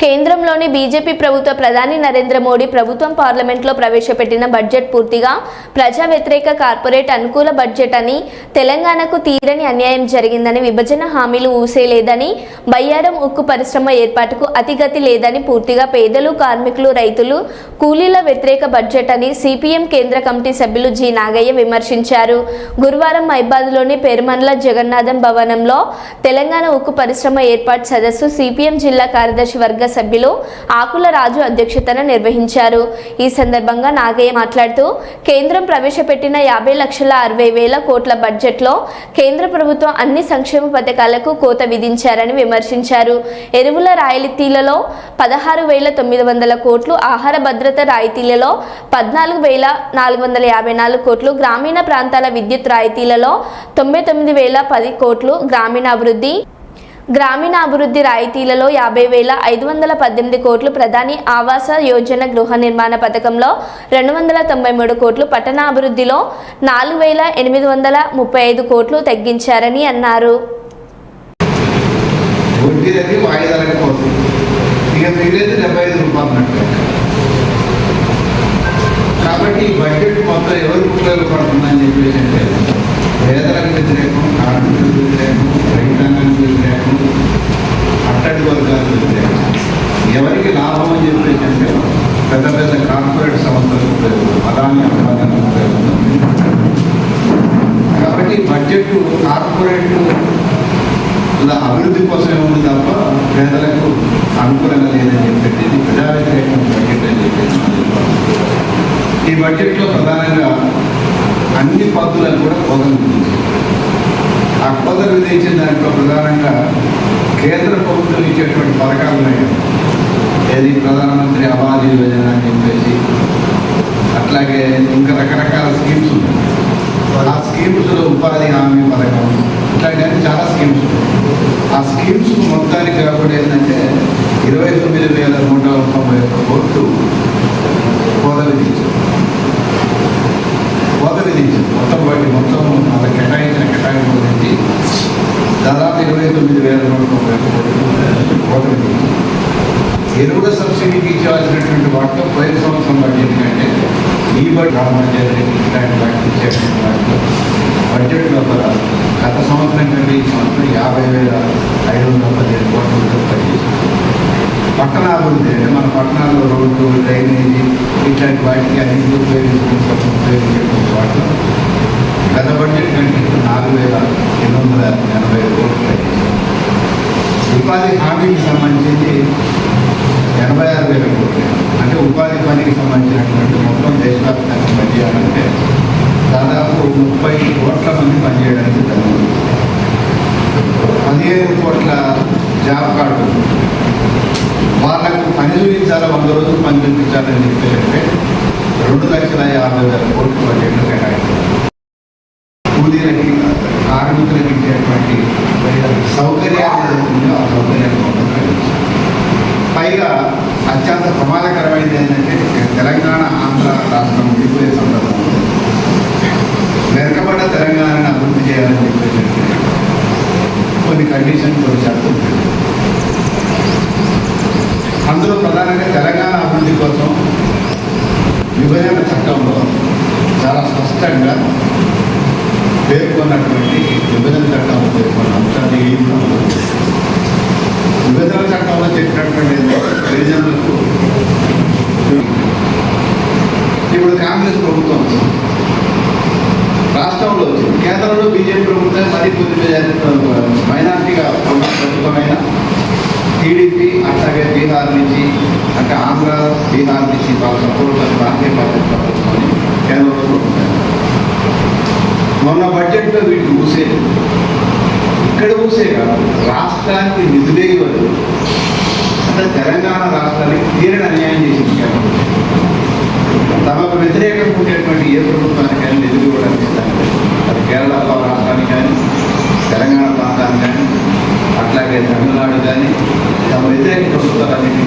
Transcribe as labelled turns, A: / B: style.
A: కేంద్రంలోని బీజేపీ ప్రభుత్వ ప్రధాని నరేంద్ర మోడీ ప్రభుత్వం పార్లమెంట్లో ప్రవేశపెట్టిన బడ్జెట్ పూర్తిగా ప్రజా వ్యతిరేక కార్పొరేట్ అనుకూల బడ్జెట్ అని తెలంగాణకు తీరని అన్యాయం జరిగిందని విభజన హామీలు ఊసేలేదని బయ్యారం ఉక్కు పరిశ్రమ ఏర్పాటుకు అతిగతి లేదని పూర్తిగా పేదలు కార్మికులు రైతులు కూలీల వ్యతిరేక బడ్జెట్ అని సిపిఎం కేంద్ర కమిటీ సభ్యులు జి నాగయ్య విమర్శించారు. గురువారం మైబాద్లోని పెరుమండ్ల జగన్నాథం భవనంలో తెలంగాణ ఉక్కు పరిశ్రమ ఏర్పాటు సదస్సు సిపిఎం జిల్లా కార్యదర్శి వర్గ సభ్యులు ఆకుల రాజు అధ్యక్షతన నిర్వహించారు. ఈ సందర్భంగా నాగయ్య మాట్లాడుతూ కేంద్రం ప్రవేశపెట్టిన యాభై లక్షల అరవై వేల కోట్ల బడ్జెట్లో కేంద్ర ప్రభుత్వం అన్ని సంక్షేమ పథకాలకు కోత విధించారని విమర్శించారు. ఎరువుల రాయితీలలో పదహారు వేల తొమ్మిది వందల కోట్లు ఆహార భద్రత రాయితీలలో పద్నాలుగు వేల నాలుగు వందల యాభై నాలుగు కోట్లు గ్రామీణ ప్రాంతాల విద్యుత్ రాయితీలలో తొంభై తొమ్మిది వేల పది కోట్లు గ్రామీణాభివృద్ధి గ్రామీణాభివృద్ధి రాయితీలలో యాభై వేల ఐదు వందల పద్దెనిమిది కోట్లు ప్రధాని ఆవాస యోజన గృహ నిర్మాణ పథకంలో రెండు వందల తొంభై మూడు కోట్లు పట్టణాభివృద్ధిలో నాలుగు వేల ఎనిమిది వందల ముప్పై ఐదు కోట్లు తగ్గించారని అన్నారు.
B: కాబట్టి ఈ బడ్జెట్ మొత్తం ఎవరు ఉపయోగపడుతుందని చెప్పేసి అంటే పేదలకు వ్యతిరేకం కార్మికులకు వ్యతిరేకం రైతాంగానికి వ్యతిరేకం అట్టడి వర్గాలకు వ్యతిరేకం అని అంటే పెద్ద పెద్ద కార్పొరేట్ సంస్థలు అదాని అంబానీ కాబట్టి బడ్జెట్ కార్పొరేట్ ఇలా అభివృద్ధి కోసమే ఉంది తప్ప పేదలకు అనుకూలంగా లేదని చెప్పేసి ఇది ప్రజా వ్యతిరేకం బడ్జెట్ అని చెప్పేసి ఈ బడ్జెట్లో ప్రధానంగా అన్ని పద్ధతులను కూడా కోతలు విధించారు ఆ కోతలు విధించిన దాంట్లో ప్రధానంగా కేంద్ర ప్రభుత్వం ఇచ్చేటువంటి పథకాలు ఉన్నాయి ఏది ప్రధానమంత్రి ఆవాస్ యోజన అని చెప్పేసి అట్లాగే ఇంకా రకరకాల స్కీమ్స్ ఉన్నాయి. ఆ స్కీమ్స్లో ఉపాధి హామీ పథకం ఇట్లాంటివన్నీ చాలా స్కీమ్స్ ఉన్నాయి. ఆ స్కీమ్స్ మొత్తానికి కాబట్టి ఏంటంటే ఇరవై తొమ్మిది వేల నూట తొంభై ఒక్క కోట్లు హోదా విధించారు. హోదా విధించారు. మొత్తం వాటి మొత్తం అలా కేటాయించిన కేటాయింపు గురించి దాదాపు ఇరవై తొమ్మిది వేల నూట తొంభై ఒక్క కోట్లు హోదా విధించారు. ఎరువుల సబ్సిడీకి ఇచ్చేవాల్సినటువంటి వాటిలో పోయిన సంవత్సరం బడ్జెట్ కంటే ఈ బడ్జెట్ గ్రామ పంచాయతీ ఇట్లాంటి వాటికి ఇచ్చేటువంటి వాటిలో బడ్జెట్ లోపల గత సంవత్సరం కంటే ఈ సంవత్సరం యాభై వేల ఐదు వందల పదిహేను కోట్ల రూపాయలు పనిచేసింది పట్టణాభివృద్ధి అంటే మన పట్టణాల్లో రోడ్లు డ్రైనేజీ ఇట్లాంటి వాటికి అన్నింటినీ ఉపయోగించుకుంటాం ఉపయోగించేటువంటి వాటిలో గత బడ్జెట్ కంటే నాలుగు వేల ఎనిమిది వందల ఎనభై ఐదు కోట్లు తగ్గించారు ఉపాధి హామీకి సంబంధించి ఎనభై ఆరు వేల కోట్లు అంటే ఉపాధి పనికి సంబంధించినటువంటి మొత్తం దేశవ్యాప్తంగా పనిచేయాలంటే దాదాపు ముప్పై కోట్ల మంది పనిచేయడానికి తగ్గింది పదిహేను కోట్ల జాబ్ కార్డు. వాళ్ళకు పని చూపించాలి వంద రోజులు పని చూపించాలని చెప్పేసి రెండు లక్షల యాభై వేల కోట్లు బడ్జెట్లు కేటాయించారు. కూలీలకి కార్మికులకి ఇచ్చేటువంటి సౌకర్యాలు ఆ సౌకర్యాలు పైగా అత్యంత ప్రమాదకరమైనది ఏంటంటే తెలంగాణ ఆంధ్ర రాష్ట్రం విడిపోయే తెలంగాణను అభివృద్ధి చేయాలని చెప్పేసి కొన్ని కండిషన్ కొన్ని షరతులు అందులో ప్రధానంగా తెలంగాణ అభివృద్ధి కోసం విభజన చట్టంలో బీజేపీ ప్రభుత్వం మరీ కొద్దిగా మైనార్టీగా ప్రభుత్వమైన టీడీపీ అట్లాగే బీహార్ నుంచి అంటే ఆంధ్ర బీహార్ నుంచి వాళ్ళ సపోర్ట్ రాజకీయ పార్టీ ప్రభుత్వాన్ని కేంద్రంలో మొన్న బడ్జెట్లో వీటిని ఊసేది ఇక్కడ ఊసే కాదు. రాష్ట్రానికి నిధులే ఇవ్వదు అంటే తెలంగాణ రాష్ట్రానికి తీరని అన్యాయం చేసింది కేంద్రం. తమకు వ్యతిరేకంగా ఉండేటువంటి ఏ ప్రభుత్వానికైనా నిధులు ఇవ్వడానికి అది కేరళ రాష్ట్రానికి కానీ తెలంగాణ ప్రాంతానికి కానీ అట్లాగే తమిళనాడు కానీ తమ వ్యతిరేక ప్రభుత్వాలన్నింటినీ